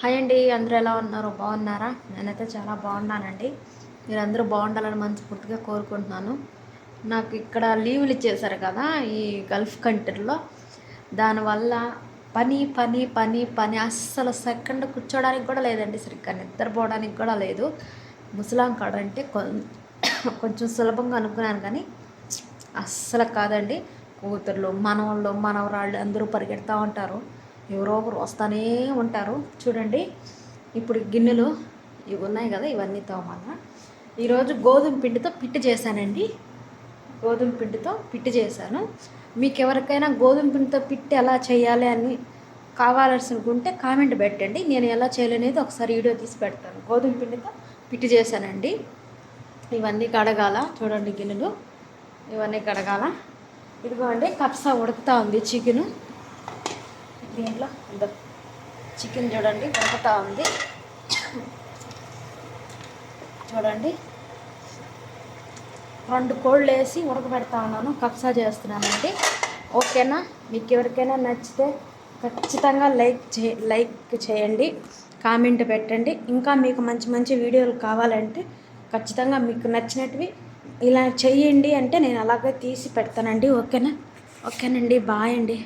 Hi అండి అందరూ ఎలా ఉన్నారు? బాగున్నారా? నేనైతే చాలా బాగున్నానండి. మీరందరూ బాగుండాలని మనస్ఫూర్తిగా కోరుకుంటున్నాను. నాకు ఇక్కడ లీవులు ఇచ్చేసారు కదా ఈ గల్ఫ్ కంట్రీలో. దానివల్ల పని పని పని పని. అస్సలు సెకండ్ కూర్చోడానికి కూడా లేదండి సరిగ్గా నిద్రపోవడానికి కూడా లేదు. ముసలాం కాడ అంటే కొంచెం సులభంగా అనుకున్నాను కానీ అస్సలు కాదండి. కూతుర్లు మనవాళ్ళు మనవరాళ్ళు అందరూ పరిగెడతా ఉంటారు. ఎవరో ఒకరు వస్తూనే ఉంటారు. చూడండి ఇప్పుడు గిన్నెలు ఇవి ఉన్నాయి కదా ఇవన్నీ తోమాల. ఈరోజు గోధుమ పిండితో పిట్టి చేశానండి. గోధుమ పిండితో పిట్టి చేశాను. మీకు ఎవరికైనా గోధుమ పిండితో పిట్టి ఎలా చేయాలి అని కావాలనుకుంటే కామెంట్ పెట్టండి. నేను ఎలా చేయలేనేది ఒకసారి వీడియో తీసి పెడతాను. గోధుమ పిండితో పిట్టి చేశానండి. ఇవన్నీ కడగాల. చూడండి గిన్నెలు. ఇవన్నీ కడగాల. ఇదిగోండి కప్సా ఉడుకుతా ఉంది చికెను. దీంట్లో ఇంత చికెన్ చూడండి ఉడకతా ఉంది. చూడండి. రెండు కోళ్ళు వేసి ఉడకబెడతా ఉన్నాను కప్సా చేస్తున్నానండి. ఓకేనా? మీకు ఎవరికైనా నచ్చితే ఖచ్చితంగా లైక్ చే లైక్ చేయండి కామెంట్ పెట్టండి. ఇంకా మీకు మంచి మంచి వీడియోలు కావాలంటే ఖచ్చితంగా మీకు నచ్చినటివి ఇలా చెయ్యండి అంటే నేను అలాగే తీసి పెడతానండి. ఓకేనా? ఓకేనండి. బాయ్ అండి.